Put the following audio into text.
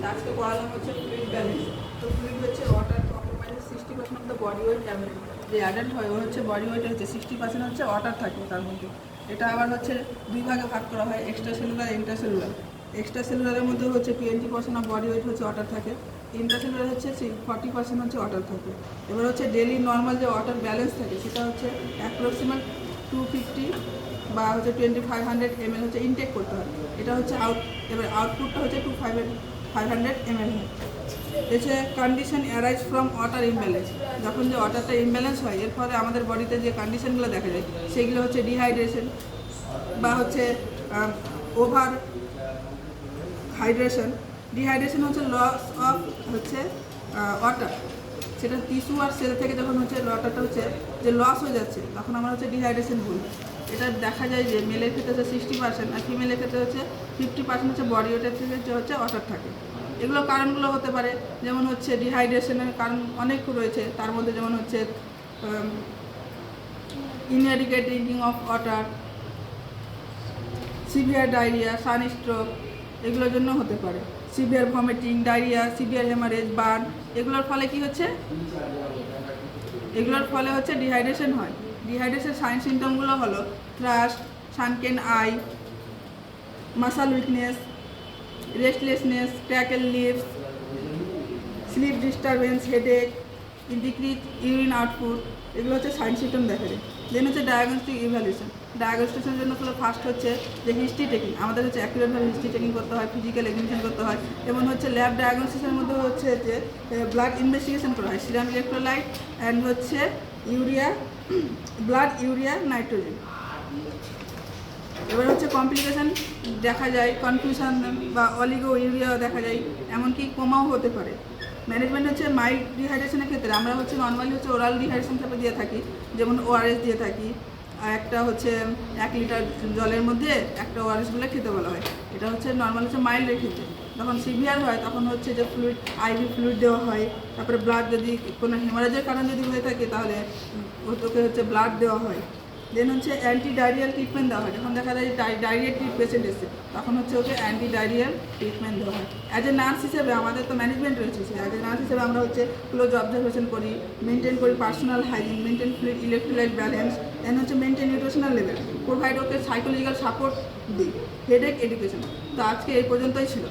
তা আজকে পড়ালাম হচ্ছে ফ্লুইড ব্যালেন্স তো ফ্লুইড হচ্ছে water compromise sixty percent of the body weight average যে অ্যাডাল্ট হয় হচ্ছে বডি ওয়েট হচ্ছে সিক্সটি পার্সেন্ট হচ্ছে ওয়াটার থাকে তার মধ্যে। এটা আবার হচ্ছে দুই ভাগে ভাগ করা হয় extra cellular inter cellular extra সেলুলারের মধ্যে হচ্ছে twenty percent of body weight হচ্ছে ওয়াটার থাকে। ইন্টার সেলুলার হচ্ছে ফর্টি পার্সেন্ট হচ্ছে ওয়াটার থাকে। এবার হচ্ছে ডেলি নর্মাল যে ওয়াটার ব্যালেন্স থাকে, সেটা হচ্ছে অ্যাপ্রক্সিমেট টু ফিফটি বা হচ্ছে টোয়েন্টি ফাইভ হান্ড্রেড এমএল হচ্ছে ইনটেক করতে হয়। এটা হচ্ছে আউট এবার আউটপুটটা হচ্ছে two five five hundred ML হয়। এসে condition arise from water imbalance যখন যে ওয়াটারটা ইমব্যালেন্স হয় এর ফলে আমাদের বডিতে যে কন্ডিশনগুলো দেখা যায়, সেগুলো হচ্ছে ডিহাইড্রেশন বা হচ্ছে ওভার হাইড্রেশন ডিহাইড্রেশন হচ্ছে লস অফ হচ্ছে ওয়াটার সেটা টিস্যু আর সেল থেকে যখন হচ্ছে ওয়াটারটা হচ্ছে, যে লস হয়ে যাচ্ছে, তখন আমরা হচ্ছে ডিহাইড্রেশন বলি। এটা দেখা যায় যে মেলের ক্ষেত্রে হচ্ছে সিক্সটি পার্সেন্ট আর ফিমেলের ক্ষেত্রে হচ্ছে ফিফটি পার্সেন্ট হচ্ছে বডি ওয়েটের হচ্ছে ওয়াটার থাকে। এগুলো কারণগুলো হতে পারে, যেমন হচ্ছে ডিহাইড্রেশনের কারণ অনেক রয়েছে, তার মধ্যে যেমন হচ্ছে inadequate drinking of water severe diarrhoea sunstroke এগুলোর জন্য হতে পারে। Severe vomiting diarrhoea severe haemorrhage burn এগুলোর ফলে কি হচ্ছে? এগুলোর ফলে হচ্ছে ডিহাইড্রেশন হয়। ডিহাইড্রেশন সাইন সিমটমগুলো হলো thirst sunken eye muscle weakness restlessness cracked lips sleep disturbance headache decrease urine output, এগুলো হচ্ছে সাইন সিস্টেম দেখা যায়। দেন হচ্ছে ডায়াগনস্টিক ইভ্যালুয়েশন ডায়াগনস্টিকের জন্য হলো ফার্স্ট হচ্ছে যে হিস্ট্রি টেকিং আমাদের হচ্ছে অ্যাকুরেটভাবে হিস্ট্রি টেকিং করতে হয় ফিজিক্যাল এক্সামিনেশন করতে হয়। এবং হচ্ছে ল্যাব ডায়াগনোসিসের মধ্যে হচ্ছে যে ব্লাড ইনভেস্টিগেশন করা হয় সিরাম ইলেকট্রোলাইট অ্যান্ড হচ্ছে ইউরিয়া ব্লাড ইউরিয়া নাইট্রোজেন এবার হচ্ছে কমপ্লিকেশন দেখা যায় কনফিউশন বা অলিগো ইউরিয়াও দেখা যায়, এমনকি কোমাও হতে পারে। ম্যানেজমেন্ট হচ্ছে মাইল্ড ডিহাইড্রেশনের ক্ষেত্রে, আমরা হচ্ছে নর্মালি হচ্ছে ওরাল ডিহাইড্রেশন হিসাবে দিয়ে থাকি, যেমন ওআরএস দিয়ে থাকি, আর একটা হচ্ছে এক লিটার জলের মধ্যে একটা ওআরএস বলে খেতে বলা হয়। এটা হচ্ছে নর্মাল হচ্ছে মাইল্ডের ক্ষেত্রে। যখন সিভিয়ার হয়, তখন হচ্ছে যে ফ্লুইড আইভি ফ্লুইড দেওয়া হয়, তারপরে ব্লাড যদি কোনো হেমারেজের কারণ যদি হয়ে থাকে, তাহলে ওকে হচ্ছে ব্লাড দেওয়া হয়। দেন হচ্ছে অ্যান্টি ডায়রিয়াল ট্রিটমেন্ট দেওয়া হয়। যখন দেখা যায় ডায়রিয়া পেশেন্ট এসে তখন হচ্ছে ওকে অ্যান্টি ডায়রিয়াল ট্রিটমেন্ট দেওয়া হয়। অ্যাজ এ নার্স হিসেবে আমাদের তো ম্যানেজমেন্ট রয়েছে অ্যাজ এ নার্স হিসেবে আমরা হচ্ছে ক্লোজ অবজারভেশন করি মেনটেন করি personal hygiene maintain fluid electrolyte balance then হচ্ছে maintain nutritional level provide okay psychological support দিই। হেডেক এডুকেশন তো আজকে এই পর্যন্তই ছিল।